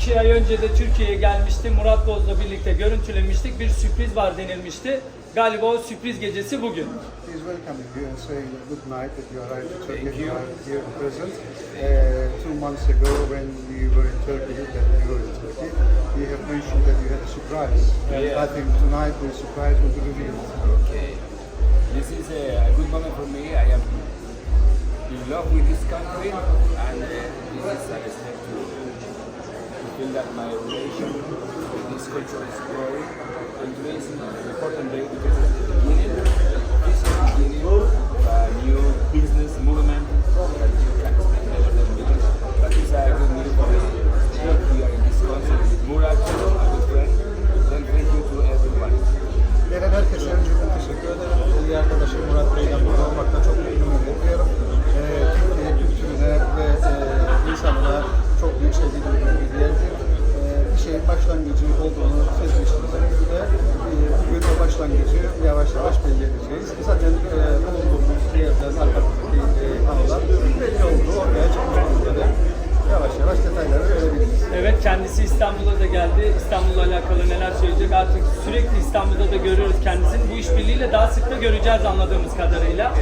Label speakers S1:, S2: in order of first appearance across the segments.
S1: İki ay önce de Türkiye'ye gelmişti. Murat Boz'la birlikte görüntülemiştik. Bir sürpriz var denilmişti. Galiba o sürpriz gecesi bugün.
S2: Please welcome you and say good night that you arrived in Turkey.
S3: Thank you.
S2: are here present. Uh, two months ago, when we were in Turkey, that we were in Turkey, we have mentioned that you had a surprise. And
S3: Yeah.
S2: I think tonight the surprise will be revealed.
S3: Okay. This is a, good moment for me. I am in love with this country, and uh, this is a step to feel that my relation with this culture is growing. And important day because
S2: yavaş yavaş belli edeceğiz. Zaten e, bulunduğumuz yerden arkamızdaki e, anılar belli oldu. Ortaya çıkmış durumda. Yavaş yavaş detayları öğrenebiliriz.
S1: Evet kendisi İstanbul'a da geldi. İstanbul'la alakalı neler söyleyecek artık sürekli İstanbul'da da görüyoruz kendisini. Bu işbirliğiyle daha sık da göreceğiz anladığımız kadarıyla.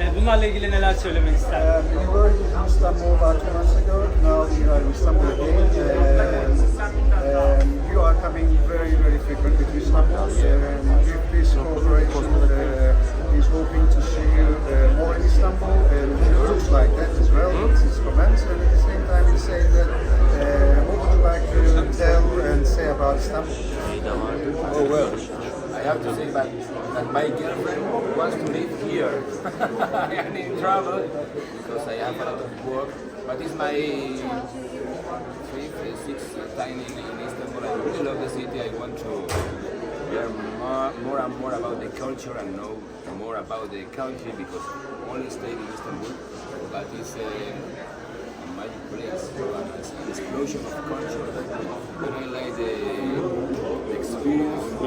S1: Ee, Bunlarla ilgili neler söylemek ister?
S2: Um, we were in Istanbul about two months ago. Now we are in Istanbul again. Um, Istanbul?
S3: Oh well, I have to say that, that my girlfriend wants to live here. I am in trouble because I have a lot of work. But it's my fifth, sixth time in, in Istanbul. I really love the city. I want to learn more, more and more about the culture and know more about the country because only stayed in Istanbul. But it's a, a magic place, an explosion of culture. And like the.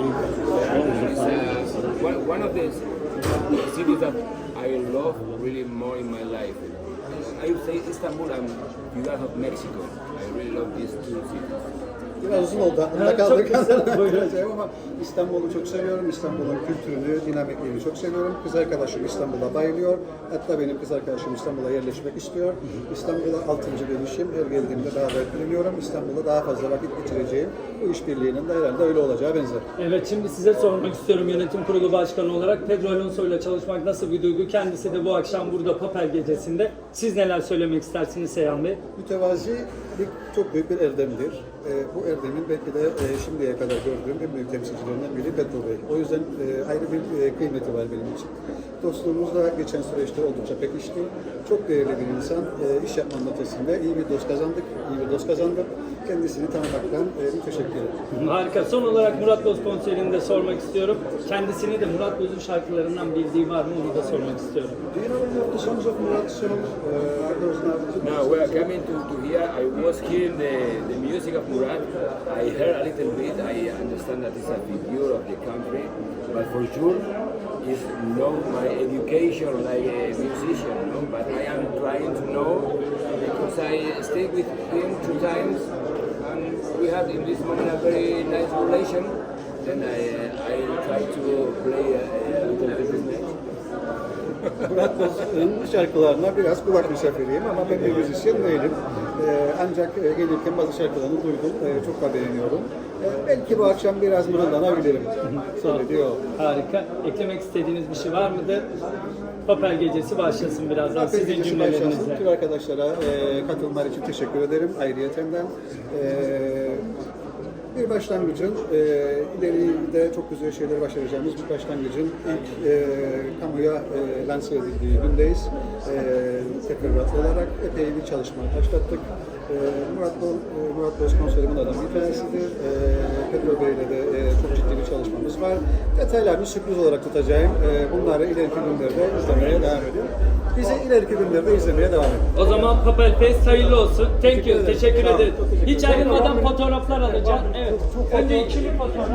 S3: Uh, one, one of the cities that I love really more in my life. I would say Istanbul and Ciudad of Mexico. I really love these two cities.
S2: Biraz uzun oldu. Aklımda kaldı. Buyuracağım ama İstanbul'u çok seviyorum. İstanbul'un kültürünü, dinamikliğini çok seviyorum. Kız arkadaşım İstanbul'a bayılıyor. Hatta benim kız arkadaşım İstanbul'a yerleşmek istiyor. İstanbul'a 6. dönüşüm. Her geldiğimde daha da etkileniyorum. İstanbul'da daha fazla vakit geçireceğim. Bu işbirliğinin de herhalde öyle olacağı benzer.
S1: Evet şimdi size sormak istiyorum yönetim kurulu başkanı olarak Pedro Alonso ile çalışmak nasıl bir duygu? Kendisi de bu akşam burada Papel gecesinde. Siz neler söylemek istersiniz Seyhan Bey?
S2: Mütevazi bir, çok büyük bir erdemdir. Ee, bu erdemin belki de e, şimdiye kadar gördüğüm en büyük temsilcilerinden biri Petro Bey. O yüzden e, ayrı bir e, kıymeti var benim için. Dostluğumuz da geçen süreçte oldukça pekişti. Çok değerli bir insan. E, iş yapmanın ötesinde iyi bir dost kazandık. iyi bir dost kazandım. Kendisini tanımaktan e, müteşekkir ederim.
S1: Harika. Son olarak Murat Boz konserini de sormak istiyorum. Kendisini de Murat Boz'un şarkılarından bildiği var mı onu da sormak istiyorum.
S2: Do you know any of the songs of Murat song? Uh, are those now?
S3: Now, we're coming to, to here. I was hearing the, the music of Murat. I heard a little bit. I understand that it's a figure of the country, but for sure, it's not my education like a musician. No? But I am trying to know because I stayed with him two times, and we had in this moment a very nice relation. Then I, I try to play a, a little bit with him.
S2: Murat Boz'un şarkılarına biraz kulak misafiriyim ama ben bir müzisyen değilim. Ee, ancak e, gelirken bazı şarkılarını duydum, Ee, çok da beğeniyorum. Ee, belki bu akşam biraz mırıldanabilirim. Söylediyor.
S1: Harika. Eklemek istediğiniz bir şey var mıdır? Papel gecesi başlasın birazdan sizin
S2: Sizin
S1: cümlelerinizle.
S2: Tüm arkadaşlara e, katılımlar için teşekkür ederim ayrıyetenden. E, bir başlangıcın, e, ileride çok güzel şeyler başaracağımız bir başlangıcın ilk e, kamuya e, lanse edildiği gündeyiz. E, teferruatlı olarak epey bir çalışma başlattık. E, Murat, Boz, e, Murat Boz konseri bunlardan bir tanesidir. E, Pedro Bey ile de e, çok ciddi bir çalışmamız var. Detaylarını sürpriz olarak tutacağım. E, bunları ileriki günlerde izlemeye devam edin. Bizi ileriki günlerde izlemeye devam edin.
S1: O zaman Papel Fest hayırlı olsun. Thank you. Teşekkür ederim. Hiç ayrılmadan fotoğraflar alacağım. Evet. Önce ikili fotoğraf.